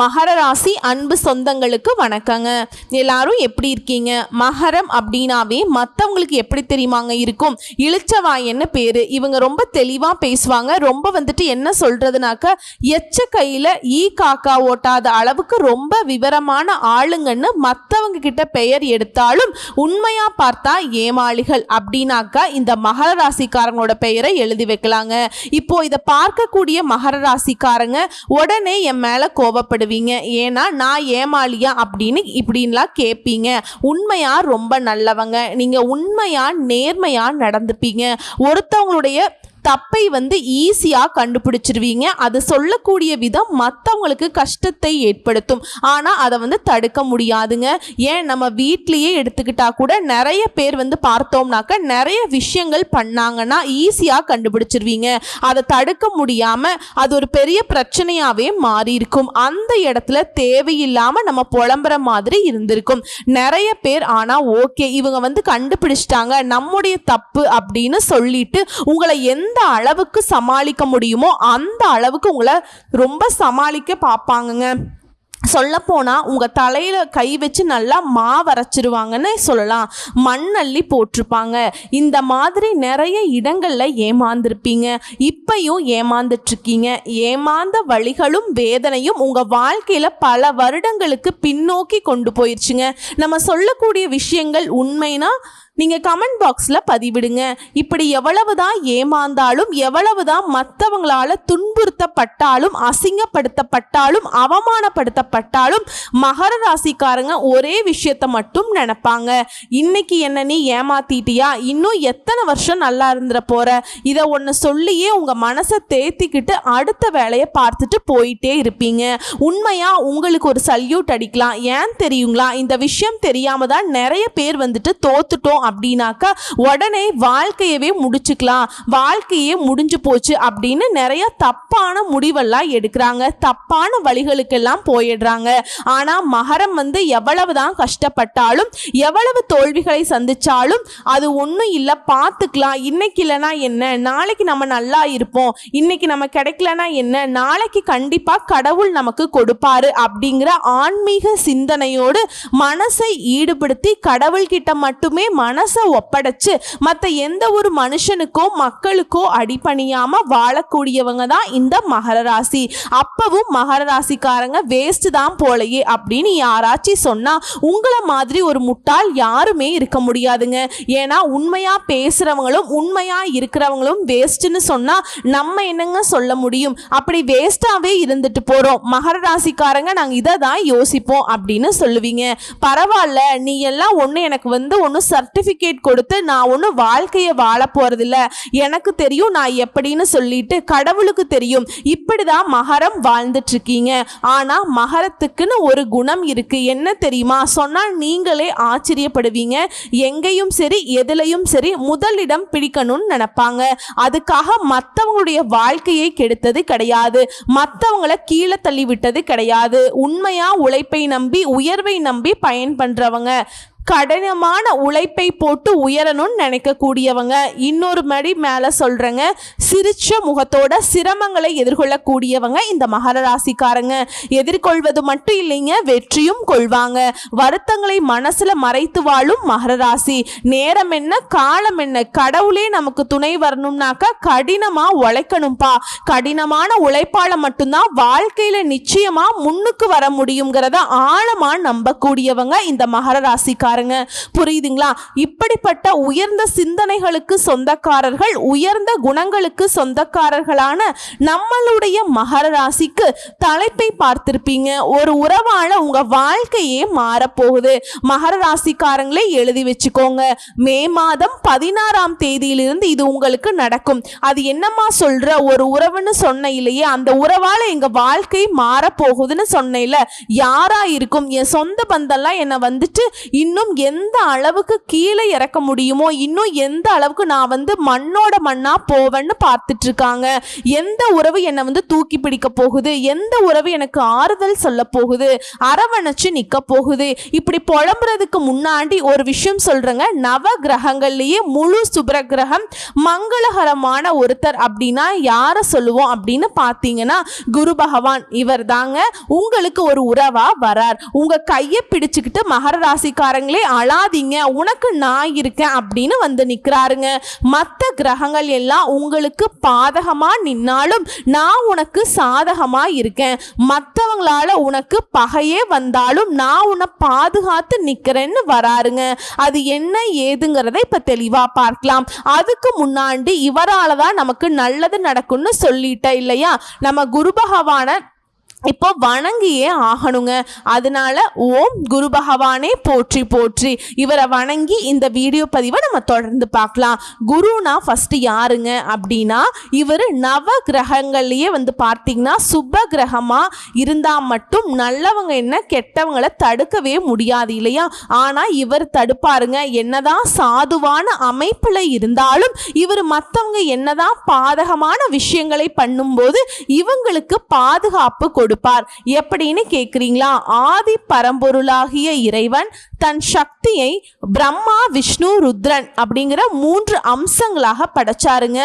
மகர ராசி அன்பு சொந்தங்களுக்கு வணக்கங்க. எல்லாரும் எப்படி இருக்கீங்க? மகரம் அப்படின்னாவே மற்றவங்களுக்கு எப்படி தெரியுமாங்க? இருக்கும். இளிச்சவாயன்னு பேர்? இவங்க ரொம்ப தெளிவாக பேசுவாங்க. ரொம்ப வந்துட்டு என்ன சொல்கிறதுனாக்க எச்ச கையில் ஈ காக்கா ஓட்டாத அளவுக்கு ரொம்ப விவரமான ஆளுங்கன்னு மற்றவங்க கிட்ட பெயர் எடுத்தாலும் உண்மையாக பார்த்தா ஏமாளிகள் அப்படின்னாக்கா இந்த மகர ராசிக்காரங்களோட பெயரை எழுதி வைக்கலாங்க. இப்போ இதை பார்க்கக்கூடிய மகர ராசிக்காரங்க உடனே என் மேலே கோவப்படுவீங்க ஏன்னா நான் ஏமாளியா அப்படின்னு இப்படின்லாம் கேட்பீங்க உண்மையா ரொம்ப நல்லவங்க. நீங்கள் உண்மையா நேர்மையா நடந்துப்பீங்க. ஒருத்தவங்களுடைய தப்பை வந்து ஈஸியாக கண்டுபிடிச்சிருவீங்க. அது சொல்லக்கூடிய விதம் மற்றவங்களுக்கு கஷ்டத்தை ஏற்படுத்தும். ஆனால் அதை வந்து தடுக்க முடியாதுங்க. ஏன்? நம்ம வீட்லேயே எடுத்துக்கிட்டா கூட நிறைய பேர் வந்து பார்த்தோம்னாக்க நிறைய விஷயங்கள் பண்ணாங்கன்னா ஈஸியாக கண்டுபிடிச்சிருவீங்க. அதை தடுக்க முடியாமல் அது ஒரு பெரிய பிரச்சனையாகவே மாறி இருக்கும் அந்த இடத்துல தேவையில்லாமல் நம்ம புலம்புற மாதிரி இருந்திருக்கும். நிறைய பேர் ஆனால் ஓகே இவங்க வந்து கண்டுபிடிச்சிட்டாங்க. நம்முடைய தப்பு அப்படின்னு சொல்லிட்டு உங்களை எந்த எந்த அளவுக்கு சமாளிக்க முடியுமோ அந்த அளவுக்கு உங்களை ரொம்ப சமாளிக்க பார்ப்பாங்கங்க. சொல்லப்போனால் உங்கள் தலையில் கை வச்சு நல்லா மாவரைச்சிருவாங்கன்னு சொல்லலாம். மண்ணள்ளி போட்டிருப்பாங்க. இந்த மாதிரி நிறைய இடங்களில் ஏமாந்துருப்பீங்க. இப்பையும் ஏமாந்துட்ருக்கீங்க ஏமாந்த வழிகளும் வேதனையும் உங்கள் வாழ்க்கையில் பல வருடங்களுக்கு பின்னோக்கி கொண்டு போயிடுச்சுங்க நம்ம சொல்லக்கூடிய விஷயங்கள் உண்மைனா நீங்கள் கமெண்ட் பாக்ஸில் பதிவிடுங்க. இப்படி எவ்வளவு தான் ஏமாந்தாலும் எவ்வளவு தான் மற்றவங்களால துன்புறுத்தப்பட்டாலும் அசிங்கப்படுத்தப்பட்டாலும் அவமானப்படுத்தப்பட்டாலும் மகர ராசிக்காரங்க ஒரே விஷயத்த மட்டும் நினைப்பாங்க. இன்னைக்கு என்ன நீ ஏமாத்திட்டியா? இன்னும் எத்தனை வருஷம் நல்லா இருந்துட போற? இதை ஒன்று சொல்லியே உங்கள் மனசை தேத்திக்கிட்டு அடுத்த வேலையை பார்த்துட்டு போயிட்டே இருப்பீங்க. உண்மையாக உங்களுக்கு ஒரு சல்யூட் அடிக்கலாம். ஏன் தெரியுங்களா? இந்த விஷயம் தெரியாமல் தான் நிறைய பேர் வந்துட்டு தோத்துட்டோம் அப்படின்னாக்கா உடனே வாழ்க்கையவே முடிச்சுக்கலாம். வாழ்க்கையே முடிஞ்சு போச்சு அப்படின்னு நிறைய தப்பான முடிவெல்லாம் எடுக்கிறாங்க. தப்பான வழிகளுக்கெல்லாம் போயிடுறாங்க. ஆனால் மகரம் வந்து எவ்வளவு தான் கஷ்டப்பட்டாலும் எவ்வளவு தோல்விகளை சந்திச்சாலும் அது ஒன்றும் இல்லை பார்த்துக்கலாம். இன்னைக்கு இல்லைனா என்ன? நாளைக்கு நம்ம நல்லா இருப்போம். இன்னைக்கு நம்ம கிடைக்கலனா என்ன? நாளைக்கு கண்டிப்பாக கடவுள் நமக்கு கொடுப்பாரு அப்படிங்கிற ஆன்மீக சிந்தனையோடு மனசை ஈடுபடுத்தி கடவுள்கிட்ட மட்டுமே மனசை ஒப்படைச்சு மற்ற எந்த ஒரு மனுஷனுக்கோ மக்களுக்கோ அடிபணியாம வாழக்கூடியவங்க தான் இந்த மகர ராசி. அப்பவும் மகர ராசிக்காரங்க வேஸ்ட் தான் போலையே அப்படின்னு யாராச்சும் சொன்னா உங்களை மாதிரி ஒரு முட்டாள் யாருமே இருக்க முடியாதுங்க. ஏன்னா உண்மையா பேசுறவங்களும் உண்மையா இருக்கிறவங்களும் வேஸ்ட்டுன்னு சொன்னா நம்ம என்னங்க சொல்ல முடியும்? அப்படி வேஸ்டாவே இருந்துட்டு போறோம். மகர ராசிக்காரங்க நாங்க இதை தான் யோசிப்போம் அப்படின்னு சொல்லுவீங்க. பரவாயில்ல நீ எல்லாம் ஒன்று எனக்கு வந்து ஒன்றும் சர்டிஃபிகேட் சர்டிஃபிகேட் கொடுத்து நான் ஒன்றும் வாழ்க்கையை வாழ போகிறதில்ல எனக்கு தெரியும் நான் எப்படின்னு சொல்லிட்டு கடவுளுக்கு தெரியும். இப்படி தான் மகரம் வாழ்ந்துட்டு இருக்கீங்க ஆனால் மகரத்துக்குன்னு ஒரு குணம் இருக்குது என்ன தெரியுமா? சொன்னால் நீங்களே ஆச்சரியப்படுவீங்க. எங்கேயும் சரி எதுலையும் சரி முதலிடம் பிடிக்கணும்னு நினப்பாங்க. அதுக்காக மற்றவங்களுடைய வாழ்க்கையை கெடுத்தது கிடையாது. மற்றவங்கள கீழே தள்ளி விட்டது கிடையாது. உண்மையாக உழைப்பை நம்பி உயர்வை நம்பி பயன் பண்ணுறவங்க கடினமான உழைப்பை போட்டு உயரணும்னு நினைக்கக்கூடியவங்க. இன்னொரு மடி மேலே சொல்கிறேங்க சிரிச்ச முகத்தோட சிரமங்களை எதிர்கொள்ளக்கூடியவங்க இந்த மகர ராசிக்காரங்க. எதிர்கொள்வது மட்டும் இல்லைங்க வெற்றியும் கொள்வாங்க. வருத்தங்களை மனசில் மறைத்து வாழும் மகர ராசி. நேரம் என்ன காலம் என்ன? கடவுளே நமக்கு துணை வரணும்னாக்கா கடினமாக உழைக்கணும்ப்பா கடினமான உழைப்பால் மட்டும்தான் வாழ்க்கையில் நிச்சயமாக முன்னுக்கு வர முடியுங்கிறத ஆழமாக நம்பக்கூடியவங்க இந்த மகர ராசிக்காரங்க. பாருங்க. புரியுதுங்களா? இப்படிப்பட்ட உயர்ந்த சிந்தனைகளுக்கு சொந்தக்காரர்கள் உயர்ந்த குணங்களுக்கு சொந்தக்காரர்களான நம்மளுடைய மகர ராசிக்கு தலைப்பை பார்த்திருப்பீங்க. ஒரு உறவால உங்க வாழ்க்கையே மாறப்போகுது. மகர ராசிக்காரங்களே எழுதி வச்சுக்கோங்க. மே மாதம் பதினாறாம் தேதியிலிருந்து இது உங்களுக்கு நடக்கும். அது என்னம்மா சொல்ற? ஒரு உறவுன்னு சொன்ன இல்லையே. அந்த உறவால எங்க வாழ்க்கை மாறப்போகுதுன்னு சொன்னேன்ல யாரா இருக்கும்? என் சொந்த பந்தம்லாம் என்னை வந்துட்டு இன்னும் இன்னும் எந்த அளவுக்கு கீழே இறக்க முடியுமோ இன்னும் எந்த அளவுக்கு நான் வந்து மண்ணோட மண்ணா போவேன்னு பார்த்துட்டு இருக்காங்க எந்த உறவு என்னை வந்து தூக்கி பிடிக்க போகுது? எந்த உறவு எனக்கு ஆறுதல் சொல்ல போகுது? அரவணைச்சு நிக்க போகுது? இப்படி புலம்புறதுக்கு முன்னாடி ஒரு விஷயம் சொல்றேங்க. நவ கிரகங்கள்லயே முழு சுபர கிரகம் மங்களகரமான ஒருத்தர் அப்படின்னா யாரை சொல்லுவோம் அப்படின்னு பார்த்தீங்கன்னா குரு பகவான் இவர் தாங்க உங்களுக்கு ஒரு உறவா வரார். உங்க கையை பிடிச்சுக்கிட்டு மகர கிரகங்களே அழாதீங்க உனக்கு நான் இருக்கேன் அப்படின்னு வந்து நிற்கிறாருங்க மற்ற கிரகங்கள் எல்லாம் உங்களுக்கு பாதகமாக நின்னாலும் நான் உனக்கு சாதகமாக இருக்கேன். மற்றவங்களால உனக்கு பகையே வந்தாலும் நான் உன்னை பாதுகாத்து நிற்கிறேன்னு வராருங்க. அது என்ன ஏதுங்கிறத இப்போ தெளிவாக பார்க்கலாம். அதுக்கு முன்னாடி இவரால் தான் நமக்கு நல்லது நடக்கும்னு சொல்லிட்டேன் இல்லையா? நம்ம குரு பகவான இப்போ வணங்கியே ஆகணுங்க. அதனால ஓம் குரு பகவானே போற்றி போற்றி. இவரை வணங்கி இந்த வீடியோ பதிவை நம்ம தொடர்ந்து பார்க்கலாம். குருனா ஃபர்ஸ்ட் யாருங்க அப்படின்னா இவர் நவ கிரகங்கள்லயே வந்து பார்த்தீங்கன்னா சுப கிரகமா இருந்தா மட்டும் நல்லவங்க என்ன கெட்டவங்களை தடுக்கவே முடியாது இல்லையா? ஆனா இவர் தடுப்பாருங்க. என்னதான் சாதுவான அமைப்புல இருந்தாலும் இவர் மற்றவங்க என்னதான் பாதகமான விஷயங்களை பண்ணும்போது இவங்களுக்கு பாதுகாப்பு கொடு கொடுப்பார். எப்படின்னு கேக்குறீங்களா? ஆதி பரம்பொருளாகிய இறைவன் தன் சக்தியை பிரம்மா விஷ்ணு ருத்ரன் அப்படிங்கிற மூன்று அம்சங்களாக படைச்சாருங்க.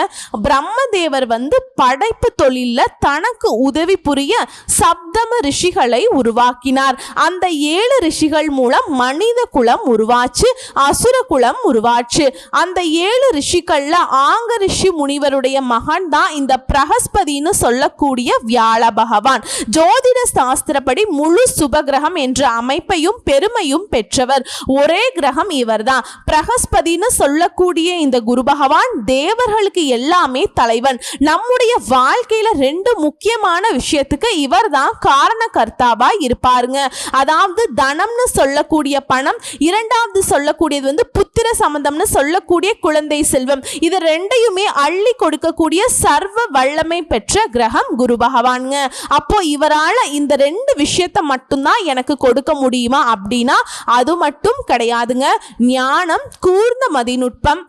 பிரம்மதேவர் வந்து படைப்பு தொழிலில் தனக்கு உதவி புரிய சப்தம ரிஷிகளை உருவாக்கினார். அந்த ஏழு ரிஷிகள் மூலம் மனித குலம் உருவாச்சு அசுர குலம் உருவாச்சு. அந்த ஏழு ரிஷிகள்ல ஆங்க ரிஷி முனிவருடைய மகன் தான் இந்த பிரகஸ்பதினு சொல்லக்கூடிய வியாழ பகவான். ஜோதிட சாஸ்திரப்படி முழு சுபகிரகம் என்ற அமைப்பையும் பெருமையும் பெற்றவர். ஒரே கிரகம் இவர்தான். பிரகஸ்பதின்னு சொல்லக்கூடிய இந்த குரு பகவான் தேவர்களுக்கு எல்லாமே தலைவன். நம்முடைய வாழ்க்கையில ரெண்டு முக்கியமான விஷயத்துக்கு இவர்தான் தான் கர்த்தாவா இருப்பாருங்க. அதாவது தனம்னு சொல்லக்கூடிய பணம் இரண்டாவது சொல்லக்கூடியது வந்து புத்திர சம்பந்தம்னு சொல்லக்கூடிய குழந்தை செல்வம். இது ரெண்டையுமே அள்ளி கொடுக்கக்கூடிய சர்வ வல்லமை பெற்ற கிரகம் குரு பகவானுங்க. அப்போ அவரால் இந்த ரெண்டு விஷயத்தை மட்டும்தான் எனக்கு கொடுக்க முடியுமா அப்படின்னா அது மட்டும் கிடையாதுங்க. ஞானம் கூர்ந்த மதிநுட்பம்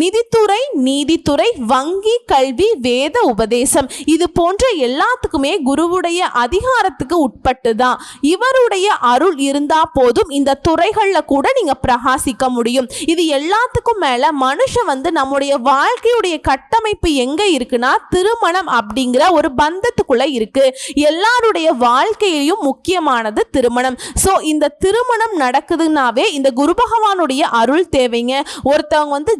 நிதித்துறை நீதித்துறை வங்கி கல்வி வேத உபதேசம். இது போன்ற எல்லாத்துக்குமே குருவுடைய அதிகாரத்துக்கு உட்பட்டு தான் இவருடைய அருள் இருந்தா போதும் இந்த துறைகளில் கூட நீங்க பிரகாசிக்க முடியும். இது எல்லாத்துக்கும் மேல மனுஷன் வந்து நம்முடைய வாழ்க்கையுடைய கட்டமைப்பு எங்க இருக்குன்னா திருமணம் அப்படிங்கிற ஒரு பந்தத்துக்குள்ள இருக்கு. எல்லாருடைய வாழ்க்கையிலும் முக்கியமானது திருமணம். ஸோ இந்த திருமணம் நடக்குதுன்னாவே இந்த குரு பகவானுடைய அருள் தேவைங்க. ஒருத்தவங்க வந்து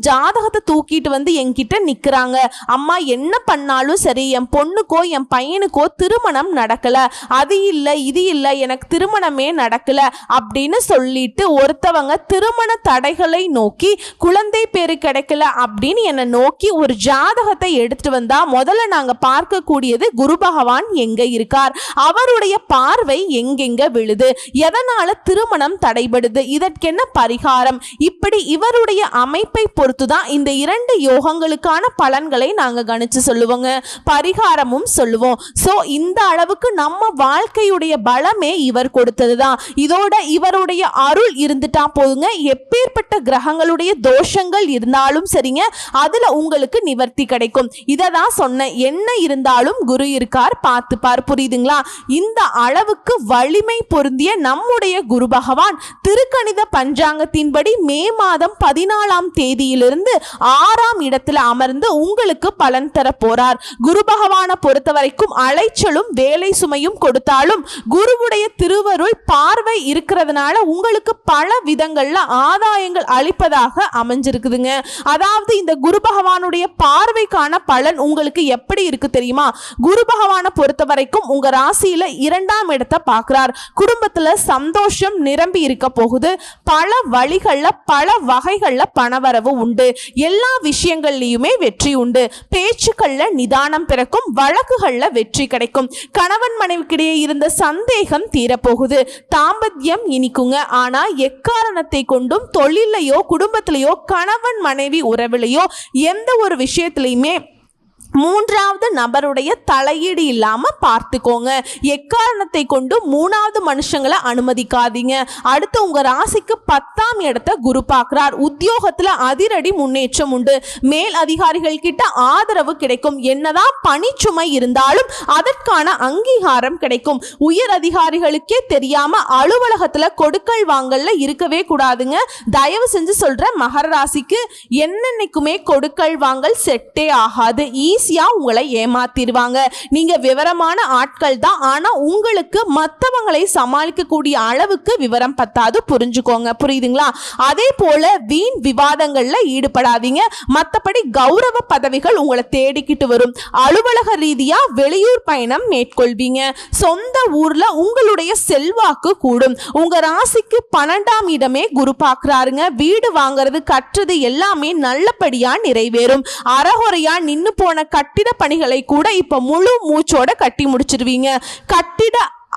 ஜாதகத்தை தூக்கிட்டு வந்து என்கிட்ட நிக்கிறாங்க. அம்மா என்ன பண்ணாலும் சரி என் பொண்ணுக்கோ என் பையனுக்கோ திருமணம் நடக்கல. அது இல்லை இது இல்லை எனக்கு திருமணமே நடக்கல அப்படின்னு சொல்லிட்டு ஒருத்தவங்க திருமண தடைகளை நோக்கி குழந்தை பேரு கிடைக்கல அப்படின்னு என்னை நோக்கி ஒரு ஜாதகத்தை எடுத்துட்டு வந்தா முதல்ல நாங்க பார்க்கக்கூடியது குரு பகவான் எங்க இருக்கார். அவருடைய பார்வை எங்கெங்க விழுது? எதனால திருமணம் தடைபடுது? இதற்கென்ன பரிகாரம்? இப்படி இவருடைய அமைப்பை பொறுத்து தான் இந்த இரண்டு யோகங்களுக்கான பலன்களை நாங்கள் கணிச்சு சொல்லுவோங்க. பரிகாரமும் சொல்லுவோம். ஸோ இந்த அளவுக்கு நம்ம வாழ்க்கையுடைய பலமே இவர் கொடுத்தது தான் இதோட இவருடைய அருள் இருந்துட்டா போதுங்க. எப்பேற்பட்ட கிரகங்களுடைய தோஷங்கள் இருந்தாலும் சரிங்க. அதில் உங்களுக்கு நிவர்த்தி கிடைக்கும். இதை தான் சொன்னேன். என்ன இருந்தாலும் குரு இருக்கார் பார்த்துப்பார். புரியுதுங்களா? இந்த அளவுக்கு வலிமை பொருந்திய நம்முடைய குரு பகவான் திருக்கணித பஞ்சாங்கத்தின்படி மே மாதம் பதினாலாம் தேதியிலிருந்து ஆறாம் இடத்துல அமர்ந்து உங்களுக்கு பலன் தர போறார். குரு பகவானை பொறுத்த வரைக்கும் அலைச்சலும் வேலை சுமையும் கொடுத்தாலும் குருவுடைய திருவருள் பார்வை இருக்கிறதுனால உங்களுக்கு பல விதங்கள்ல ஆதாயங்கள் அளிப்பதாக அமைஞ்சிருக்குதுங்க. அதாவது இந்த குரு பகவானுடைய பார்வைக்கான பலன் உங்களுக்கு எப்படி இருக்கு தெரியுமா? குரு பகவானை பொறுத்த வரைக்கும் உங்க ராசியில இரண்டாம் இடத்தை பார்க்கிறார். குடும்பத்துல சந்தோஷம் நிரம்பி இருக்க போகுது. பல வழிகள்ல பல வகைகள்ல பணவரவு உண்டு. எல்லா விஷயங்கள்லையுமே வெற்றி உண்டு. பேச்சுக்கள்ல நிதானம் பிறக்கும் வழக்குகள்ல வெற்றி கிடைக்கும். கணவன் மனைவிக்கிடையே இருந்த சந்தேகம் தீரப்போகுது. தாம்பத்தியம் இனிக்குங்க. ஆனா எக்காரணத்தை கொண்டும் தொழிலையோ குடும்பத்திலேயோ கணவன் மனைவி உறவிலையோ எந்த ஒரு விஷயத்திலையுமே மூன்றாவது நபருடைய தலையீடு இல்லாம பார்த்துக்கோங்க. எக்காரணத்தை கொண்டு மூணாவது மனுஷங்களை அனுமதிக்காதீங்க. அடுத்து உங்க ராசிக்கு பத்தாம் இடத்த குரு பார்க்கிறார். உத்தியோகத்துல அதிரடி முன்னேற்றம் உண்டு. மேல் அதிகாரிகள் கிட்ட ஆதரவு கிடைக்கும். என்னதான் பணிச்சுமை இருந்தாலும் அதற்கான அங்கீகாரம் கிடைக்கும். உயர் அதிகாரிகளுக்கே தெரியாம அலுவலகத்துல கொடுக்கல் வாங்கல்ல இருக்கவே கூடாதுங்க. தயவு செஞ்சு சொல்ற மகர ராசிக்கு என்னென்னைக்குமே கொடுக்கல் வாங்கல் செட்டே ஆகாது. ஈஸியாக உங்களை ஏமாத்திடுவாங்க. நீங்கள் விவரமான ஆட்கள் தான். ஆனால் உங்களுக்கு மற்றவங்களை சமாளிக்கக்கூடிய அளவுக்கு விவரம் பத்தாது. புரிஞ்சுக்கோங்க. புரியுதுங்களா? அதே போல வீண் விவாதங்களில் ஈடுபடாதீங்க. மற்றபடி கௌரவ பதவிகள் உங்களை தேடிக்கிட்டு வரும். அலுவலக ரீதியாக வெளியூர் பயணம் மேற்கொள்வீங்க. சொந்த ஊரில் உங்களுடைய செல்வாக்கு கூடும். உங்கள் ராசிக்கு பன்னெண்டாம் இடமே குரு பார்க்குறாருங்க. வீடு வாங்குறது கட்டுறது எல்லாமே நல்லபடியாக நிறைவேறும். அறகுறையாக நின்று போன கட்டிட பணிகளை கூட இப்போ முழு மூச்சோட கட்டி முடிச்சிருவீங்க. கட்டிட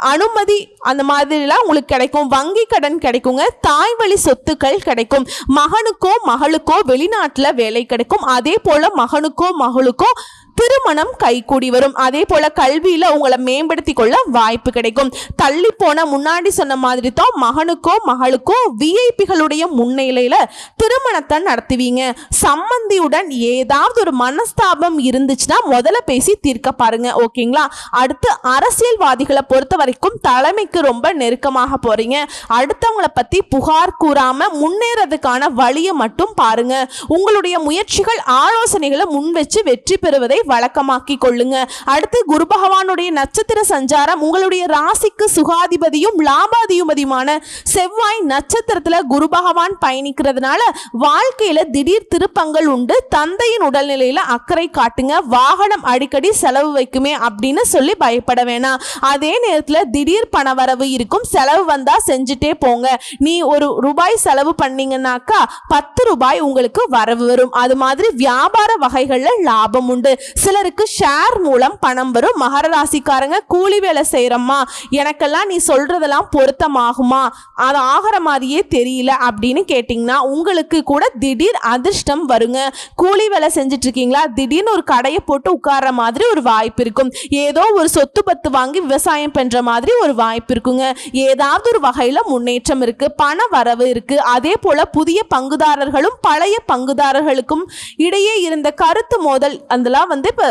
அனுமதி அந்த மாதிரிலாம் உங்களுக்கு கிடைக்கும். வங்கி கடன் கிடைக்குங்க. தாய் வழி சொத்துக்கள் கிடைக்கும். மகனுக்கோ மகளுக்கோ வெளிநாட்டில் வேலை கிடைக்கும். அதே போல மகனுக்கோ மகளுக்கோ திருமணம் கைகூடி வரும். அதே போல கல்வியில உங்களை மேம்படுத்தி கொள்ள வாய்ப்பு கிடைக்கும். தள்ளி போன முன்னாடி சொன்ன மாதிரி தான் மகனுக்கோ மகளுக்கோ விஐபிகளுடைய முன்னிலையில திருமணத்தை நடத்துவீங்க. சம்மந்தியுடன் ஏதாவது ஒரு மனஸ்தாபம் இருந்துச்சுன்னா முதல்ல பேசி தீர்க்க பாருங்க. ஓகேங்களா? அடுத்து அரசியல்வாதிகளை பொறுத்த வரைக்கும் தலைமைக்கு ரொம்ப நெருக்கமாக போறீங்க. அடுத்தவங்களை பத்தி புகார் கூறாம முன்னேறதுக்கான வழியை மட்டும் பாருங்க. உங்களுடைய முயற்சிகள் ஆலோசனைகளை முன் வச்சு வெற்றி பெறுவதை வழக்கமாக்கி கொள்ளுங்க. அடுத்து குரு பகவானுடைய நட்சத்திர சஞ்சாரம் உங்களுடைய ராசிக்கு சுகாதிபதியும் லாபாதிபதியுமான செவ்வாய் நட்சத்திரத்துல குரு பகவான் பயணிக்கிறதுனால வாழ்க்கையில திடீர் திருப்பங்கள் உண்டு. தந்தையின் உடல்நிலையில அக்கறை காட்டுங்க. வாகனம் அடிக்கடி செலவு வைக்குமே அப்படின்னு சொல்லி பயப்பட வேணாம். அதே நேரத்துல திடீர் பணவரவு இருக்கும். செலவு வந்தா செஞ்சுட்டே போங்க. நீ ஒரு ரூபாய் செலவு பண்ணீங்கன்னாக்கா பத்து ரூபாய் உங்களுக்கு வரவு வரும். அது மாதிரி வியாபார வகைகள்ல லாபம் உண்டு. சிலருக்கு ஷேர் மூலம் பணம் வரும். மகர ராசிக்காரங்க கூலி வேலை செய்கிறம்மா எனக்கெல்லாம் நீ சொல்கிறதெல்லாம் பொருத்தமாகுமா? அது ஆகிற மாதிரியே தெரியல அப்படின்னு கேட்டிங்கன்னா உங்களுக்கு கூட திடீர் அதிர்ஷ்டம் வருங்க. கூலி வேலை செஞ்சிட்ருக்கீங்களா? திடீர்னு ஒரு கடையை போட்டு உட்கார்ற மாதிரி ஒரு வாய்ப்பு இருக்கும். ஏதோ ஒரு சொத்து பத்து வாங்கி விவசாயம் பண்ணுற மாதிரி ஒரு வாய்ப்பு இருக்குங்க. ஏதாவது ஒரு வகையில் முன்னேற்றம் இருக்குது பண வரவு இருக்குது அதே போல் புதிய பங்குதாரர்களும் பழைய பங்குதாரர்களுக்கும் இடையே இருந்த கருத்து மோதல் அதெல்லாம் வந்து வந்து இப்போ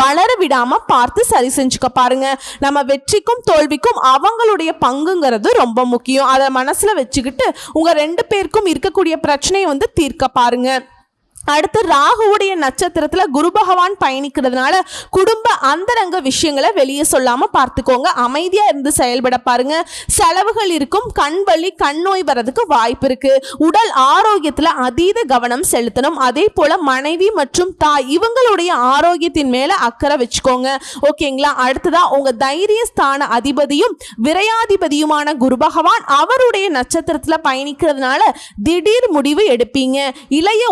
வளர விடாமல் பார்த்து சரி செஞ்சுக்க பாருங்க. நம்ம வெற்றிக்கும் தோல்விக்கும் அவங்களுடைய பங்குங்கிறது ரொம்ப முக்கியம். அதை மனசில் வச்சுக்கிட்டு உங்கள் ரெண்டு பேருக்கும் இருக்கக்கூடிய பிரச்சனையை வந்து தீர்க்க பாருங்கள் அடுத்து ராகுவுடைய நட்சத்திரத்துல குரு பகவான் பயணிக்கிறதுனால குடும்ப அந்தரங்க விஷயங்களை வெளியே சொல்லாம பார்த்துக்கோங்க. அமைதியா இருந்து செயல்பட பாருங்க. செலவுகள் இருக்கும். கண் வலி கண் நோய் வர்றதுக்கு வாய்ப்பு இருக்கு. உடல் ஆரோக்கியத்துல அதீத கவனம் செலுத்தணும். அதே போல மனைவி மற்றும் தாய் இவங்களுடைய ஆரோக்கியத்தின் மேல அக்கறை வச்சுக்கோங்க. ஓகேங்களா? அடுத்ததா உங்க தைரிய ஸ்தான அதிபதியும் விரையாதிபதியுமான குரு பகவான் அவருடைய நட்சத்திரத்துல பயணிக்கிறதுனால திடீர் முடிவு எடுப்பீங்க. இளைய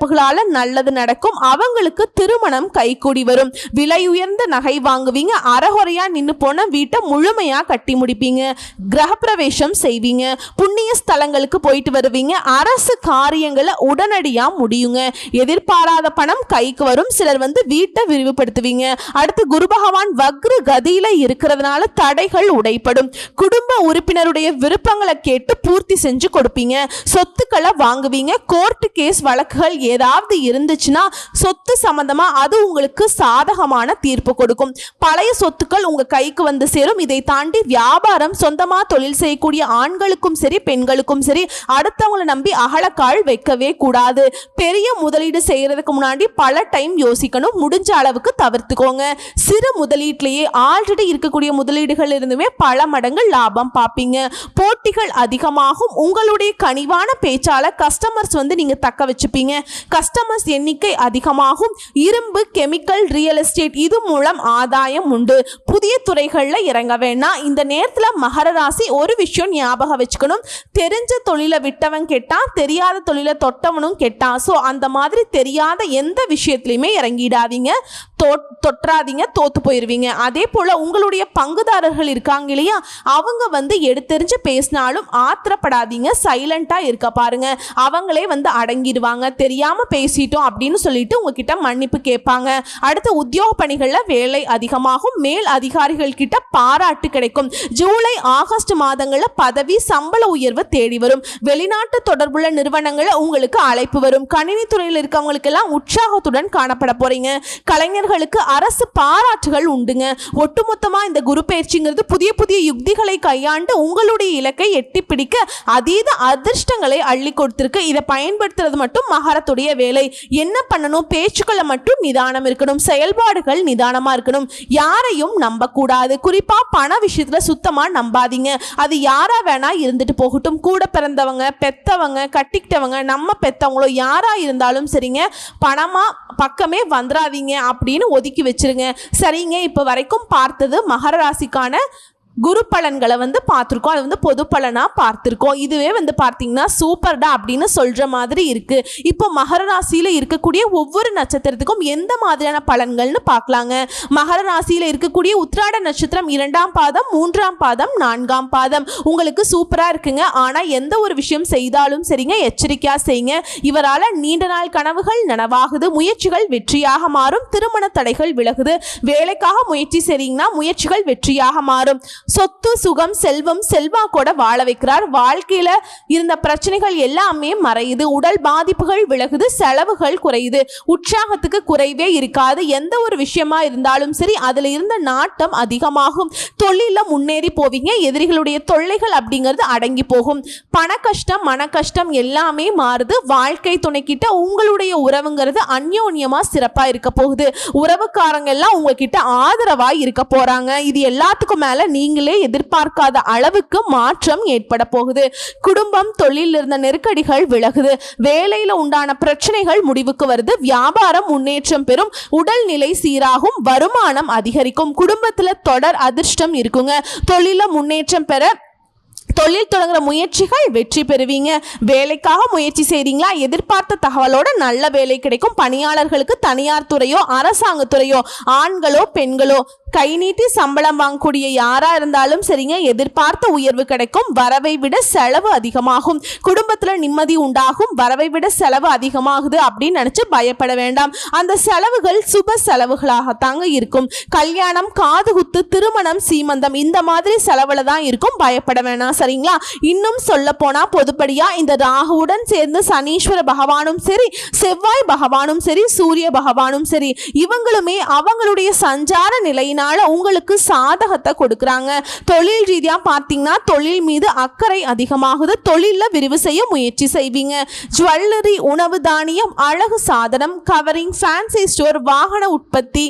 உடன்பிறப்புகளால நல்லது நடக்கும். அவங்களுக்கு திருமணம் கைகூடி வரும். விலை உயர்ந்த நகை வாங்குவீங்க. அறகுறையா நின்னு போன வீட்டை முழுமையா கட்டி முடிப்பீங்க. கிரகப்பிரவேசம் செய்வீங்க. புண்ணிய ஸ்தலங்களுக்கு போயிட்டு வருவீங்க. அரசு காரியங்களை உடனடியா முடியுங்க. எதிர்பாராத பணம் கைக்கு வரும். சிலர் வந்து வீட்டை விரிவுபடுத்துவீங்க. அடுத்து குரு பகவான் வக்ர கதியில இருக்கிறதுனால தடைகள் உடைப்படும் குடும்ப உறுப்பினருடைய விருப்பங்களை கேட்டு பூர்த்தி செஞ்சு கொடுப்பீங்க. சொத்துக்களை வாங்குவீங்க. கோர்ட்டு கேஸ் வழக்குகள் ஏதாவது இருந்துச்சுன்னா சொத்து சம்பந்தமா அது உங்களுக்கு சாதகமான தீர்ப்பு கொடுக்கும். பழைய சொத்துக்கள் உங்க கைக்கு வந்து சேரும். இதை தாண்டி வியாபாரம் சொந்தமா தொழில் செய்யக்கூடிய ஆண்களுக்கும் சரி பெண்களுக்கும் சரி அடுத்தவங்களை நம்பி அகலக்கால் வைக்கவே கூடாது. பெரிய முதலீடு செய்யறதுக்கு முன்னாடி பல டைம் யோசிக்கணும். முடிஞ்ச அளவுக்கு தவிர்த்துக்கோங்க. சிறு முதலீட்டிலேயே ஆல்ரெடி இருக்கக்கூடிய முதலீடுகள் இருந்துமே பல மடங்கு லாபம் பார்ப்பீங்க போட்டிகள் அதிகமாகும். உங்களுடைய கனிவான பேச்சால கஸ்டமர்ஸ் வந்து நீங்க தக்க வச்சுப்பீங்க. கஸ்டமர்ஸ் எண்ணிக்கை அதிகமாகும். இரும்பு கெமிக்கல் ரியல் எஸ்டேட் இது மூலம் ஆதாயம் உண்டு. புதிய துறைகளில் இறங்க வேணாம். இந்த நேரத்தில் மகர ராசி ஒரு விஷயம் ஞாபகம் வச்சுக்கணும். தெரிஞ்ச தொழிலை விட்டவன் கெட்டான் தெரியாத தொழிலை தொட்டவனும் கெட்டான். ஸோ அந்த மாதிரி தெரியாத எந்த விஷயத்துலையுமே இறங்கிடாதீங்க. தொற்றாதீங்க தோத்து போயிடுவீங்க அதே போல் உங்களுடைய பங்குதாரர்கள் இருக்காங்க இல்லையா? அவங்க வந்து எடுத்தெறிஞ்சு பேசினாலும் ஆத்திரப்படாதீங்க. சைலண்ட்டாக இருக்க பாருங்க. அவங்களே வந்து அடங்கிடுவாங்க. தெரியாத தெரியாம பேசிட்டோம் அப்படின்னு சொல்லிட்டு உங்ககிட்ட மன்னிப்பு கேட்பாங்க. அடுத்த உத்தியோக பணிகளில் வேலை அதிகமாகும். மேல் அதிகாரிகள் கிட்ட பாராட்டு கிடைக்கும். ஜூலை ஆகஸ்ட் மாதங்களில் பதவி சம்பள உயர்வு தேடி வரும். வெளிநாட்டு தொடர்புள்ள நிறுவனங்களில் உங்களுக்கு அழைப்பு வரும். கணினி துறையில் இருக்கவங்களுக்கெல்லாம் உற்சாகத்துடன் காணப்பட போறீங்க. கலைஞர்களுக்கு அரசு பாராட்டுகள் உண்டுங்க. ஒட்டுமொத்தமா இந்த குரு பயிற்சிங்கிறது புதிய புதிய யுக்திகளை கையாண்டு உங்களுடைய இலக்கை எட்டி பிடிக்க அதீத அதிர்ஷ்டங்களை அள்ளி கொடுத்திருக்கு. இதை பயன்படுத்துறது மட்டும் மகாரத்துடைய வேலை என்ன பண்ணணும்? பேச்சுக்களை மட்டும் நிதானம் இருக்கணும். செயல்பாடுகள் நிதானமாக இருக்கணும். யாரையும் நம்பக்கூடாது. குறிப்பாக பண விஷயத்தில் சுத்தமாக நம்பாதீங்க. அது யாராக வேணா இருந்துட்டு போகட்டும். கூட பிறந்தவங்க பெத்தவங்க கட்டிக்கிட்டவங்க நம்ம பெத்தவங்களோ யாராக இருந்தாலும் சரிங்க. பணமாக பக்கமே வந்துடாதீங்க அப்படின்னு ஒதுக்கி வச்சிருங்க. சரிங்க இப்போ வரைக்கும் பார்த்தது மகர ராசிக்கான குரு பலன்களை வந்து பார்த்துருக்கோம். அது வந்து பொது பலனாக பார்த்துருக்கோம். இதுவே வந்து பார்த்தீங்கன்னா சூப்பர்டா அப்படின்னு சொல்கிற மாதிரி இருக்குது இப்போ மகர ராசியில் இருக்கக்கூடிய ஒவ்வொரு நட்சத்திரத்துக்கும் எந்த மாதிரியான பலன்கள்னு பார்க்கலாங்க. மகர ராசியில் இருக்கக்கூடிய உத்திராட நட்சத்திரம் இரண்டாம் பாதம் மூன்றாம் பாதம் நான்காம் பாதம். உங்களுக்கு சூப்பராக இருக்குங்க. ஆனால் எந்த ஒரு விஷயம் செய்தாலும் சரிங்க எச்சரிக்கையாக செய்யுங்க. இவரால் நீண்ட நாள் கனவுகள் நனவாகுது. முயற்சிகள் வெற்றியாக மாறும். திருமண தடைகள் விலகுது. வேலைக்காக முயற்சி செய்றீங்கன்னா முயற்சிகள் வெற்றியாக மாறும். சொத்து சுகம் செல்வம் செல்வாக்கோட வாழ வைக்கிறார். வாழ்க்கையில இருந்த பிரச்சனைகள் எல்லாமே மறையுது. உடல் பாதிப்புகள் விலகுது. செலவுகள் குறையுது. உற்சாகத்துக்கு குறைவே இருக்காது. எந்த ஒரு விஷயமா இருந்தாலும் சரி அதுல இருந்த நாட்டம் அதிகமாகும். தொழில முன்னேறி போவீங்க. எதிரிகளுடைய தொல்லைகள் அப்படிங்கிறது அடங்கி போகும். பண கஷ்டம் மன கஷ்டம் எல்லாமே மாறுது. வாழ்க்கை துணைக்கிட்ட உங்களுடைய உறவுங்கிறது அந்யோன்யமா சிறப்பா இருக்க போகுது. உறவுக்காரங்க எல்லாம் உங்ககிட்ட ஆதரவா இருக்க போறாங்க. இது எல்லாத்துக்கும் மேல நீங்கள் எதிர்பார்க்காத அளவுக்கு மாற்றம் ஏற்பட போகுது குடும்பம் தொழிலில் இருந்த நெருக்கடிகள் விலகுது. வேலையில உண்டான பிரச்சனைகள் முடிவுக்கு வருது. வியாபாரம் முன்னேற்றம் பெறும். உடல்நிலை சீராகும். வருமானம் அதிகரிக்கும். குடும்பத்துல தொடர் அதிர்ஷ்டம் இருக்குங்க. தொழில முன்னேற்றம் பெற தொழில் தொடங்குற முயற்சிகள் வெற்றி பெறுவீங்க. வேலைக்காக முயற்சி செய்றீங்களா? எதிர்பார்த்த தகவலோட நல்ல வேலை கிடைக்கும். பணியாளர்களுக்கு தனியார் துறையோ அரசாங்கத்துறையோ ஆண்களோ பெண்களோ கை நீட்டி சம்பளம் வாங்கக்கூடிய யாரா இருந்தாலும் சரிங்க எதிர்பார்த்த உயர்வு கிடைக்கும். வரவை விட செலவு அதிகமாகும். குடும்பத்துல நிம்மதி உண்டாகும். வரவை விட செலவு அதிகமாகுது அப்படின்னு நினைச்சு பயப்பட வேண்டாம். அந்த செலவுகள் சுப செலவுகளாகத்தாங்க இருக்கும். கல்யாணம் காதுகுத்து திருமணம் சீமந்தம் இந்த மாதிரி செலவுல தான் இருக்கும். பயப்பட வேணாம். சரிங்களா இன்னும் சொல்ல போனா பொதுப்படியா இந்த ராகுவுடன் சேர்ந்து சனீஸ்வர பகவானும் சரி செவ்வாய் பகவானும் சரி சூரிய பகவானும் சரி இவங்களுமே அவங்களுடைய சஞ்சார நிலையினால உங்களுக்கு சாதகத்தை கொடுக்குறாங்க. தொழில் ரீதியா பார்த்தீங்கன்னா தொழில் மீது அக்கறை அதிகமாகுது. தொழிலில் விரிவு செய்ய முயற்சி செய்வீங்க. ஜுவல்லரி உணவு தானியம் அழகு சாதனம் கவரிங் ஃபேன்சி ஸ்டோர் வாகன உற்பத்தி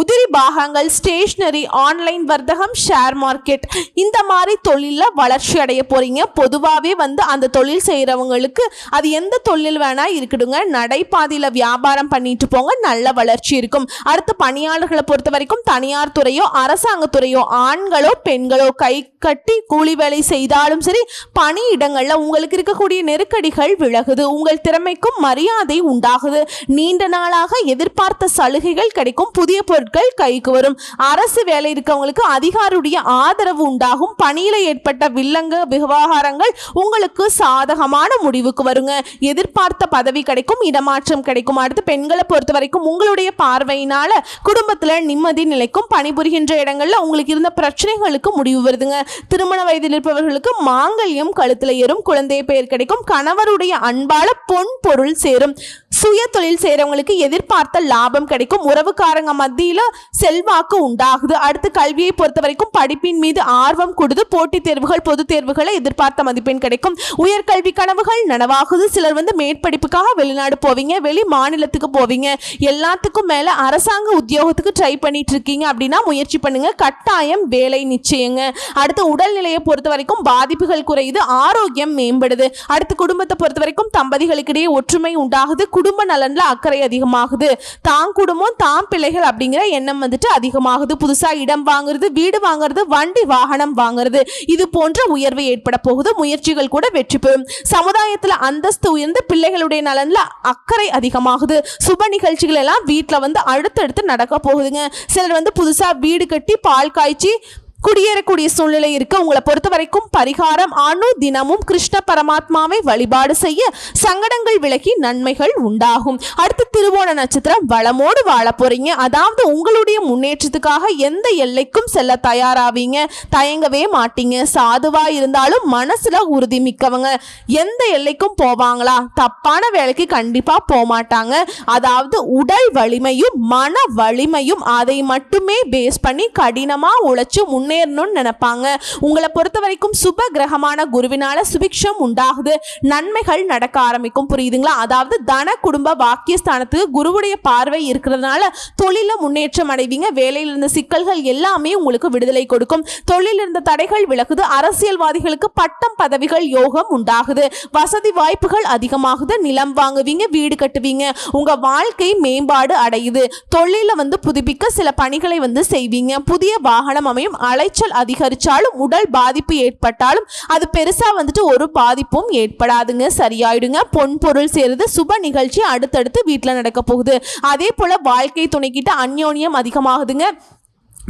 உதிரி பாகங்கள் ஸ்டேஷ்னரி ஆன்லைன் வர்த்தகம் ஷேர் மார்க்கெட் இந்த மாதிரி தொழிலில் வளர்ச்சி அடைய போகிறீங்க பொதுவாகவே வந்து அந்த தொழில் செய்கிறவங்களுக்கு அது எந்த தொழில் வேணால் இருக்கட்டுங்க. நடைபாதையில் வியாபாரம் பண்ணிட்டு போங்க. நல்ல வளர்ச்சி இருக்கும். அடுத்து பணியாளர்களை பொறுத்த வரைக்கும் தனியார் துறையோ அரசாங்கத்துறையோ ஆண்களோ பெண்களோ கை கட்டி கூலி வேலை செய்தாலும் சரி பணியிடங்களில் உங்களுக்கு இருக்கக்கூடிய நெருக்கடிகள் விலகுது. உங்கள் திறமைக்கும் மரியாதை உண்டாகுது. நீண்ட நாளாக எதிர்பார்த்த சலுகைகள் கிடைக்கும். புதிய பொருட்கள் கைக்கு வரும். அரசு வேலை இருக்கவங்களுக்கு அதிகாரியுடைய ஆதரவு உண்டாகும். பணியில ஏற்பட்ட வில்லங்க விவகாரங்கள் உங்களுக்கு சாதகமான முடிவுக்கு வருங்க. எதிர்பார்த்த பதவி கிடைக்கும் இடமாற்றம் கிடைக்கும். அடுத்து பெண்களை பொறுத்த வரைக்கும் உங்களுடைய பார்வையினால குடும்பத்துல நிம்மதி நிலைக்கும். பணிபுரிகின்ற இடங்கள்ல உங்களுக்கு இருந்த பிரச்சனைகளுக்கு முடிவு வருதுங்க. திருமண வயதில் இருப்பவர்களுக்கு மாங்கல்யம் கழுத்துல ஏறும். குழந்தை பெயர் கிடைக்கும். கணவருடைய அன்பால பொன் பொருள் சேரும். சுய தொழில் செய்றவங்களுக்கு எதிர்பார்த்த லாபம் கிடைக்கும். உறவுக்காரங்க மத்தியில் செல்வாக்கு உண்டாகுது. அடுத்து கல்வியை பொறுத்த வரைக்கும் படிப்பின் மீது ஆர்வம் கொடுத்து போட்டித் தேர்வுகள் பொதுத் தேர்வுகளை எதிர்பார்த்த மதிப்பெண் கிடைக்கும். உயர்கல்வி கனவுகள் நனவாகுது. சிலர் வந்து மேற்படிப்புக்காக வெளிநாடு போவீங்க வெளி மாநிலத்துக்கு போவீங்க. எல்லாத்துக்கும் மேல அரசாங்க உத்தியோகத்துக்கு ட்ரை பண்ணிட்டு இருக்கீங்க அப்படின்னா முயற்சி பண்ணுங்க. கட்டாயம் வேலை நிச்சயங்க. அடுத்து உடல்நிலையை பொறுத்த வரைக்கும் பாதிப்புகள் குறையுது ஆரோக்கியம் மேம்படுது. அடுத்து குடும்பத்தை பொறுத்த வரைக்கும் தம்பதிகளுக்கிடையே ஒற்றுமை உண்டாகுது. குடும்ப நலன்ல அக்கறை அதிகமாகுது. தான் குடும்பம் தான் பிள்ளைகள் அப்படிங்கிற எண்ணம் வந்துட்டு அதிகமாகுது. புதுசாக இடம் வாங்குறது வீடு வாங்குறது வண்டி வாகனம் வாங்குறது. இது போன்ற உயர்வு ஏற்பட போகுது. முயற்சிகள் கூட வெற்றி பெறும். சமுதாயத்தில் அந்தஸ்து உயர்ந்து பிள்ளைகளுடைய நலனில் அக்கறை அதிகமாகுது. சுப நிகழ்ச்சிகள் எல்லாம் வீட்டில் வந்து அடுத்தடுத்து நடக்க போகுதுங்க. சிலர் வந்து புதுசாக வீடு கட்டி பால் காய்ச்சி குடியேறக்கூடிய சூழ்நிலை இருக்கு. உங்களை பொறுத்த வரைக்கும் பரிகாரம் அணு தினமும் கிருஷ்ண பரமாத்மாவை வழிபாடு செய்ய சங்கடங்கள் விலகி நன்மைகள் உண்டாகும். அடுத்து திருவோண நட்சத்திரம் வளமோடு வாழ போறீங்க. அதாவது உங்களுடைய முன்னேற்றத்துக்காக எந்த எல்லைக்கும் செல்ல தயாராவீங்க. தயங்கவே மாட்டீங்க. சாதுவா இருந்தாலும் மனசுல உறுதி மிக்கவங்க. எந்த எல்லைக்கும் போவாங்களா? தப்பான வேலைக்கு கண்டிப்பா போமாட்டாங்க. அதாவது உடல் வலிமையும் மன வலிமையும் அதை மட்டுமே பேஸ் பண்ணி கடினமா உழைச்சு முன்னேறணும்னு நினைப்பாங்க. உங்களை பொறுத்த வரைக்கும் சுப கிரகமான குருவினால சுபிக்ஷம் உண்டாகுது. நன்மைகள் நடக்க ஆரம்பிக்கும். புரியுதுங்களா? அதாவது தன குடும்ப வாக்கியஸ்தானத்துக்கு குருவுடைய பார்வை இருக்கிறதுனால தொழில முன்னேற்றம் அடைவீங்க. வேலையில் இருந்த சிக்கல்கள் எல்லாமே உங்களுக்கு விடுதலை கொடுக்கும். தொழில் இருந்த தடைகள் விலகுது. அரசியல்வாதிகளுக்கு பட்டம் பதவிகள் யோகம் உண்டாகுது. வசதி வாய்ப்புகள் அதிகமாகுது. நிலம் வாங்குவீங்க வீடு கட்டுவீங்க. உங்க வாழ்க்கை மேம்பாடு அடையுது. தொழில வந்து புதுப்பிக்க சில பணிகளை வந்து செய்வீங்க. புதிய வாகனம் அமையும். அலைச்சல் அதிகரிச்சாலும் உடல் பாதிப்பு ஏற்பட்டாலும் அது பெருசாக வந்துட்டு ஒரு பாதிப்பும் ஏற்படாதுங்க. சரியாயிடுங்க. பொன் பொருள் சேருது. சுப நிகழ்ச்சி அடுத்தடுத்து வீட்டில் நடக்க போகுது. அதே போல் வாழ்க்கை துணைக்கிட்ட அந்யோன்யம் அதிகமாகுதுங்க.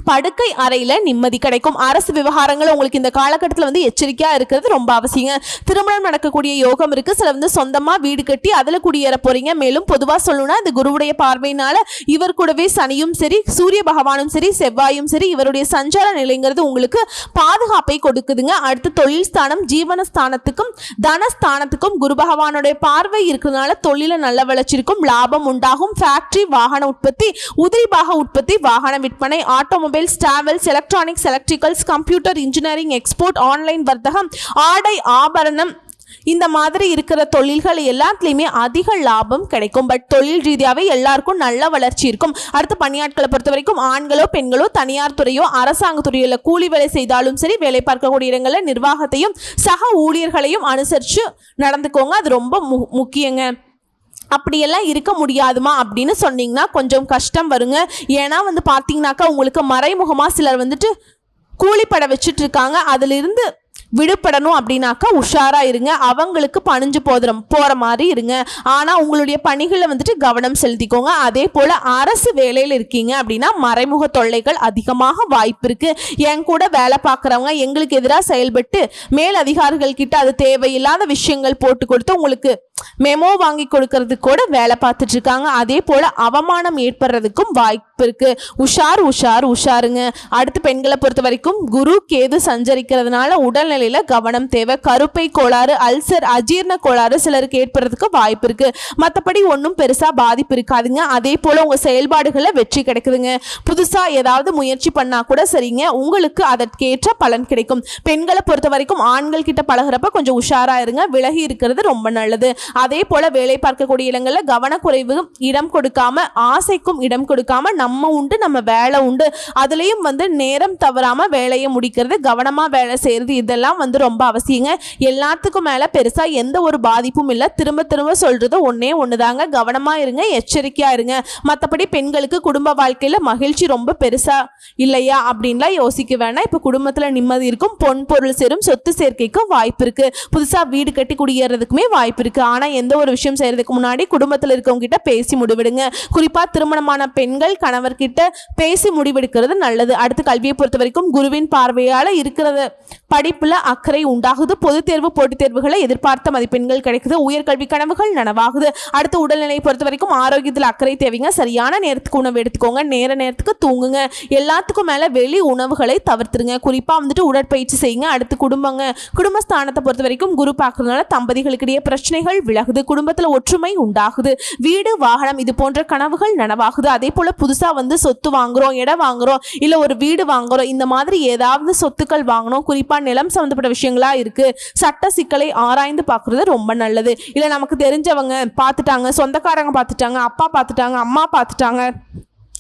படுக்கை அறையில் நிம்மதி கிடைக்கும். அரசு விவகாரங்கள் உங்களுக்கு இந்த காலகட்டத்தில் வந்து எச்சரிக்கையாக இருக்கிறது ரொம்ப அவசியங்க. திருமணம் நடக்கக்கூடிய யோகம் இருக்குது சில வந்து சொந்தமாக வீடு கட்டி அதில் குடியேற போகிறீங்க மேலும் பொதுவாக சொல்லணும்னா இந்த குருவுடைய பார்வையினால் இவர் கூடவே சனியும் சரி சூரிய பகவானும் சரி செவ்வாயும் சரி இவருடைய சஞ்சார நிலைங்கிறது உங்களுக்கு பாதுகாப்பை கொடுக்குதுங்க. அடுத்து தொழில் ஸ்தானம் ஜீவன ஸ்தானத்துக்கும் தனஸ்தானத்துக்கும் குரு பகவானுடைய பார்வை இருக்கிறதுனால தொழிலில் நல்ல வளர்ச்சி லாபம் உண்டாகும். ஃபேக்டரி வாகன உற்பத்தி உதிரி பாக உற்பத்தி வாகன விற்பனை automobiles travels electronics electricals computer engineering export online வர்த்தகம் ஆடை ஆபரணம் இந்த மாதிரி இருக்கிற தொழில்கள் எல்லாத்துலேயுமே அதிக லாபம் கிடைக்கும். பட் தொழில் ரீதியாகவே எல்லாருக்கும் நல்ல வளர்ச்சி இருக்கும். அடுத்து பணியாட்களை பொறுத்த வரைக்கும் ஆண்களோ பெண்களோ தனியார் துறையோ அரசாங்க துறையோ கூலி வேலை செய்தாலும் சரி வேலை பார்க்கக்கூடிய இடங்களில் நிர்வாகத்தையும் சக ஊழியர்களையும் அனுசரித்து நடந்துக்கோங்க. அது ரொம்ப மு முக்கியங்க. அப்படியெல்லாம் இருக்க முடியாதுமா அப்படின்னு சொன்னீங்கன்னா கொஞ்சம் கஷ்டம் வருங்க. ஏன்னா வந்து பார்த்தீங்கன்னாக்கா உங்களுக்கு மறைமுகமாக சிலர் வந்துட்டு கூலிப்பட வச்சுட்டு இருக்காங்க அதிலிருந்து விடுபடணும் அப்படின்னாக்கா உஷாராக இருங்க. அவங்களுக்கு பணிஞ்சு போதுற போகிற மாதிரி இருங்க. ஆனால் உங்களுடைய பணிகளை வந்துட்டு கவனம் செலுத்திக்கோங்க. அதே போல் அரசு வேலையில் இருக்கீங்க அப்படின்னா மறைமுக தொல்லைகள் அதிகமாக வாய்ப்பு இருக்குது என் கூட வேலை பார்க்குறவங்க எங்களுக்கு எதிராக செயல்பட்டு மேல் அதிகாரிகள் கிட்ட அது தேவையில்லாத விஷயங்கள் போட்டு கொடுத்து உங்களுக்கு மெமோ வாங்கி கொடுக்கறதுக்கு கூட வேலை பார்த்துட்டு இருக்காங்க. அதே போல அவமானம் ஏற்படுறதுக்கும் வாய்ப்பு இருக்கு. உஷார் உஷார் உஷாருங்க. அடுத்து பெண்களை பொறுத்த வரைக்கும் குரு கேது சஞ்சரிக்கிறதுனால உடல்நிலையில கவனம் தேவை. கருப்பை கோளாறு அல்சர் அஜீரண கோளாறு சிலருக்கு ஏற்படுறதுக்கு வாய்ப்பு இருக்கு. மற்றபடி ஒன்றும் பெருசா பாதிப்பு இருக்காதுங்க. அதே போல உங்க செயல்பாடுகளில் வெற்றி கிடைக்குதுங்க. புதுசா ஏதாவது முயற்சி பண்ணா கூட சரிங்க. உங்களுக்கு அதற்கேற்ற பலன் கிடைக்கும். பெண்களை பொறுத்த வரைக்கும் ஆண்கள் கிட்ட பழகுறப்ப கொஞ்சம் உஷாராயிருங்க விலகி இருக்கிறது ரொம்ப நல்லது. அதே போல வேலை பார்க்கக்கூடிய இடங்களில் கவனக்குறைவு இடம் கொடுக்காம ஆசைக்கும் இடம் கொடுக்காம நம்ம உண்டு நம்ம வேலை உண்டு. அதுலேயும் வந்து நேரம் தவறாம வேலையை முடிக்கிறது கவனமா வேலை செய்யறது இதெல்லாம் வந்து ரொம்ப அவசியங்க. எல்லாத்துக்கும் மேல பெருசா எந்த ஒரு பாதிப்பும் இல்லை. திரும்ப திரும்ப சொல்றது ஒன்னே ஒண்ணுதாங்க. கவனமா இருங்க எச்சரிக்கையா இருங்க. மற்றபடி பெண்களுக்கு குடும்ப வாழ்க்கையில மகிழ்ச்சி ரொம்ப பெருசா இல்லையா அப்படின்லாம் யோசிக்க வேணாம். இப்போ குடும்பத்துல நிம்மதி இருக்கும் பொன் பொருள் சேரும் சொத்து சேர்க்கைக்கும் வாய்ப்பு இருக்கு. புதுசா வீடு கட்டி குடியேறதுக்குமே வாய்ப்பு இருக்கு. ஆனால் எந்த ஒரு விஷயம் செய்கிறதுக்கு முன்னாடி குடும்பத்தில் இருக்கவங்ககிட்ட பேசி முடிவெடுங்க. குறிப்பாக திருமணமான பெண்கள் கணவர்கிட்ட பேசி முடிவெடுக்கிறது நல்லது. அடுத்து கல்வியை பொறுத்த வரைக்கும் குருவின் பார்வையால் இருக்கிறத படிப்பில் அக்கறை உண்டாகுது. பொதுத் தேர்வு போட்டித் தேர்வுகளை எதிர்பார்த்த மதிப்பெண்கள் கிடைக்குது. உயர்கல்வி கனவுகள் நனவாகுது. அடுத்து உடல்நிலையை பொறுத்த வரைக்கும் ஆரோக்கியத்தில் அக்கறை தேவைங்க. சரியான நேரத்துக்கு உணவு எடுத்துக்கோங்க. நேர நேரத்துக்கு தூங்குங்க. எல்லாத்துக்கும் மேலே வெளி உணவுகளை தவிர்த்துருங்க. குறிப்பாக வந்துட்டு உடற்பயிற்சி செய்யுங்க. அடுத்து குடும்பங்க. குடும்பஸ்தானத்தை பொறுத்த வரைக்கும் குரு பார்க்கறதுனால தம்பதிகளுக்கிடையே பிரச்சனைகள் விலகுது. குடும்பத்தில் ஒற்றுமை உண்டாகுது. வீடு வாகனம் இது போன்ற கனவுகள் நனவாகுது. அதே போல புதுசாக வந்து சொத்து வாங்குறோம் இடம் வாங்குறோம் இல்லை ஒரு வீடு வாங்குறோம் இந்த மாதிரி ஏதாவது சொத்துக்கள் வாங்கணும். குறிப்பாக நிலம் சம்மந்தப்பட்ட விஷயங்களா இருக்கு. சட்ட சிக்கலை ஆராய்ந்து பார்க்குறது ரொம்ப நல்லது. இல்லை நமக்கு தெரிஞ்சவங்க பார்த்துட்டாங்க சொந்தக்காரங்க பார்த்துட்டாங்க அப்பா பார்த்துட்டாங்க அம்மா பார்த்துட்டாங்க.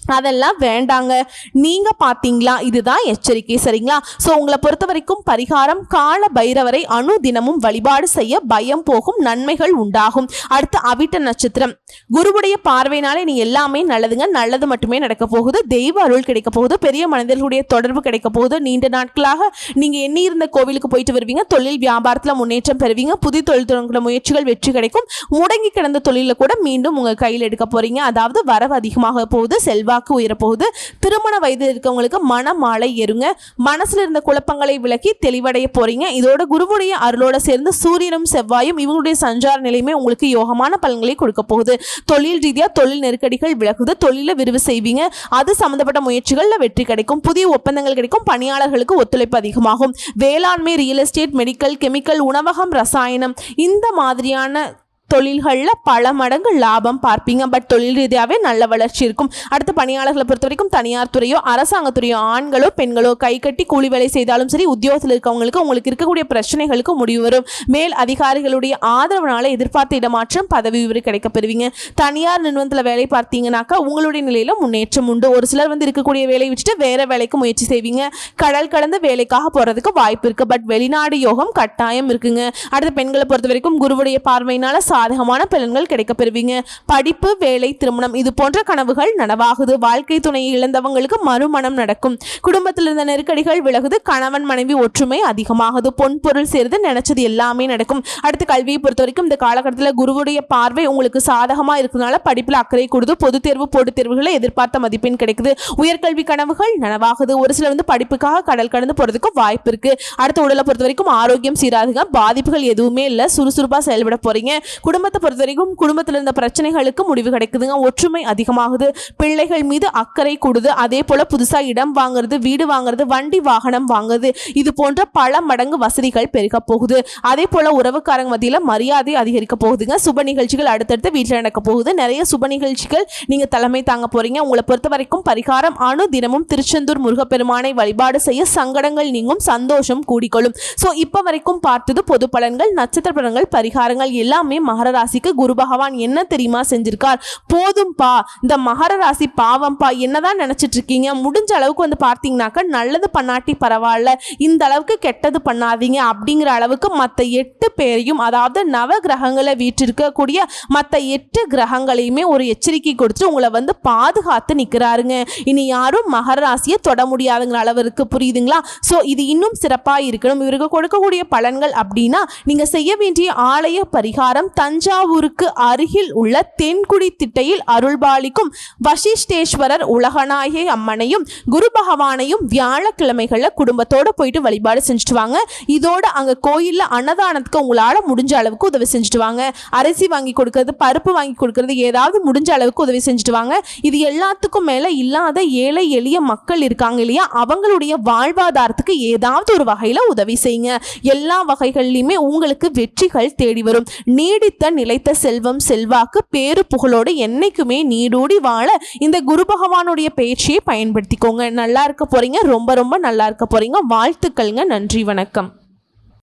அதெல்லாம் வேண்டாங்க. நீங்க பார்த்தீங்களா இதுதான் எச்சரிக்கை சரிங்களா? ஸோ உங்களை பொறுத்த வரைக்கும் பரிகாரம் கால பைரவரை அணு தினமும் வழிபாடு செய்ய பயம் போகும் நன்மைகள் உண்டாகும். அடுத்து அவிட்ட நட்சத்திரம். குருவுடைய பார்வையினாலே நீ எல்லாமே நல்லதுங்க. நல்லது மட்டுமே நடக்க போகுது. தெய்வ அருள் கிடைக்க போகுது. பெரிய மனிதர்களுடைய தொடர்பு கிடைக்க போகுது. நீண்ட நாட்களாக நீங்க எண்ணி இருந்த கோவிலுக்கு போயிட்டு வருவீங்க. தொழில் வியாபாரத்தில் முன்னேற்றம் பெறுவீங்க. புது தொழில் தொடங்குற முயற்சிகள் வெற்றி கிடைக்கும். முடங்கி கிடந்த தொழிலில் கூட மீண்டும் உங்க கையில் எடுக்க போறீங்க. அதாவது வரவு அதிகமாக போகுது. செல்வ செல்வாக்கு உயரப்போகுது. திருமண வயதில் இருக்கவங்களுக்கு மனமாலை எருங்க மனசில் இருந்த குழப்பங்களை விலக்கி தெளிவடைய போறீங்க. இதோட குருவுடைய அருளோட சேர்ந்து சூரியனும் செவ்வாயும் இவங்களுடைய சஞ்சார நிலையுமே உங்களுக்கு யோகமான பலன்களை கொடுக்க போகுது. தொழில் ரீதியா தொழில் நெருக்கடிகள் விலகுது. தொழில விரிவு செய்வீங்க. அது சம்பந்தப்பட்ட முயற்சிகளில் வெற்றி கிடைக்கும். புதிய ஒப்பந்தங்கள் கிடைக்கும். பணியாளர்களுக்கு ஒத்துழைப்பு அதிகமாகும். வேளாண்மை ரியல் எஸ்டேட் மெடிக்கல் கெமிக்கல் உணவகம் ரசாயனம் இந்த மாதிரியான தொழில்களில் பல மடங்கு லாபம் பார்ப்பீங்க. பட் தொழில் ரீதியாகவே நல்ல வளர்ச்சி இருக்கும். அடுத்து பணியாளர்களை பொறுத்த வரைக்கும் தனியார் துறையோ அரசாங்கத்துறையோ ஆண்களோ பெண்களோ கை கட்டி கூலி வேலை செய்தாலும் சரி உத்தியோகத்தில் இருக்கவங்களுக்கு உங்களுக்கு இருக்கக்கூடிய பிரச்சனைகளுக்கு முடிவு வரும். மேல் அதிகாரிகளுடைய ஆதரவுனால எதிர்பார்த்த இடமாற்றம் பதவி உயர்வு கிடைக்க பெறுவீங்க தனியார் நிறுவனத்தில் வேலை பார்த்தீங்கன்னாக்கா உங்களுடைய நிலையில முன்னேற்றம் உண்டு. ஒரு சிலர் வந்து இருக்கக்கூடிய வேலையை விட்டுட்டு வேற வேலைக்கு முயற்சி செய்வீங்க. கடல் கடந்த வேலைக்காக போறதுக்கு வாய்ப்பு இருக்கு. பட் வெளிநாடு யோகம் கட்டாயம் இருக்குங்க. அடுத்து பெண்களை பொறுத்த வரைக்கும் குருவுடைய பார்வையினால சாதகமான பலன்கள் கிடைக்க பெறுவீங்க படிப்பு வேலை திருமணம் இது போன்ற கனவுகள் நனவாகுது. வாழ்க்கை துணையை இழந்தவங்களுக்கு மறுமணம் நடக்கும். குடும்பத்தில் இருந்த நெருக்கடிகள் விலகுது. கணவன் மனைவி ஒற்றுமை அதிகமாகுது. பொன் பொருள் சேர்ந்து நினைச்சது எல்லாமே நடக்கும். அடுத்து கல்வியை பொறுத்த வரைக்கும் இந்த காலகட்டத்தில் குருவுடைய பார்வை உங்களுக்கு சாதகமாக இருக்கிறதுனால படிப்பில் அக்கறை கொடுத்து பொது தேர்வு போட்டித் தேர்வுகளை எதிர்பார்த்த மதிப்பெண் கிடைக்குது. உயர்கல்வி கனவுகள் நனவாகுது. ஒரு சிலர் வந்து படிப்புக்காக கடல் கடந்து போறதுக்கு வாய்ப்பு இருக்கு. அடுத்த உடலை பொறுத்த வரைக்கும் ஆரோக்கியம் சீராதுங்க பாதிப்புகள் எதுவுமே இல்லை. சுறுசுறுப்பாக செயல்பட போறீங்க. குடும்பத்தை பொறுத்த வரைக்கும் குடும்பத்தில் இருந்த பிரச்சனைகளுக்கு முடிவு கிடைக்குதுங்க. ஒற்றுமை அதிகமாகுது. பிள்ளைகள் மீது அக்கறை கூடுது. அதே போல புதுசாக இடம் வாங்குறது வீடு வாங்குறது வண்டி வாகனம் வாங்குறது இது போன்ற பல மடங்கு வசதிகள் பெருக போகுது. அதே போல உறவுக்காரங்க மத்தியில் மரியாதை அதிகரிக்க போகுதுங்க. சுப நிகழ்ச்சிகள் அடுத்தடுத்து வீட்டில் நடக்க போகுது. நிறைய சுப நிகழ்ச்சிகள் நீங்க தலைமை தாங்க போறீங்க. உங்களை பொறுத்த வரைக்கும் பரிகாரம் அணு தினமும் திருச்செந்தூர் முருகப்பெருமானை வழிபாடு செய்ய சங்கடங்கள் நீங்கும் சந்தோஷம் கூடிக்கொள்ளும். ஸோ இப்போ வரைக்கும் பார்த்தது பொது பலன்கள் நட்சத்திர பலன்கள் பரிகாரங்கள் எல்லாமே மகர ராசிக்கு குரு பகவான் என்ன தெரியுமா செஞ்சிருக்கார்? போதும்பா. இந்த மகர ராசி பாவம்பா. என்னதான் நினைச்சிட்டு இருக்கீங்க முடிஞ்ச அளவுக்கு வந்து பார்த்தீங்கன்னாக்கா நல்லது பண்ணாட்டி பரவாயில்ல. இந்த அளவுக்கு கெட்டது பண்ணாதீங்க அப்படிங்கிற அளவுக்கு மற்ற எட்டு பேரையும் அதாவது நவ கிரகங்களை வீற்றிருக்கக்கூடிய மற்ற எட்டு கிரகங்களையுமே ஒரு எச்சரிக்கை கொடுத்து உங்களை வந்து பாதுகாத்து நிற்கிறாருங்க இனி யாரும் மகர ராசியை தொட முடியாதுங்கிற அளவிற்கு புரியுதுங்களா? ஸோ இது இன்னும் சிறப்பாக இருக்கணும். இவருக்கு கொடுக்கக்கூடிய பலன்கள் அப்படின்னா நீங்கள் செய்ய வேண்டிய ஆலய பரிகாரம் தன் தஞ்சாவூருக்கு அருகில் உள்ள தென்குடி திட்டையில் அருள்பாலிக்கும் வசிஷ்டேஸ்வரர் உலகநாயகி அம்மனையும் குரு பகவானையும் வியாழக்கிழமைகளில் குடும்பத்தோடு போயிட்டு வழிபாடு செஞ்சுட்டு வாங்க. இதோட அங்கே கோயிலில் அன்னதானத்துக்கு உங்களால் முடிஞ்ச அளவுக்கு உதவி செஞ்சுட்டு வாங்க. அரிசி வாங்கி கொடுக்கறது பருப்பு வாங்கி கொடுக்கறது ஏதாவது முடிஞ்ச அளவுக்கு உதவி செஞ்சுட்டு வாங்க. இது எல்லாத்துக்கும் மேலே இல்லாத ஏழை எளிய மக்கள் இருக்காங்க இல்லையா? அவங்களுடைய வாழ்வாதாரத்துக்கு ஏதாவது ஒரு வகையில் உதவி செய்யுங்க. எல்லா வகைகள்லையுமே உங்களுக்கு வெற்றிகள் தேடி வரும். நீடி நீடித்த நிலைத்த செல்வம் செல்வாக்கு பேரு புகழோடு என்னைக்குமே நீடூடி வாழ இந்த குரு பகவானுடைய பேச்சையை பயன்படுத்திக்கோங்க. நல்லா இருக்க போறீங்க. ரொம்ப ரொம்ப நல்லா இருக்க போறீங்க. வாழ்த்துக்கள்ங்க. நன்றி வணக்கம்.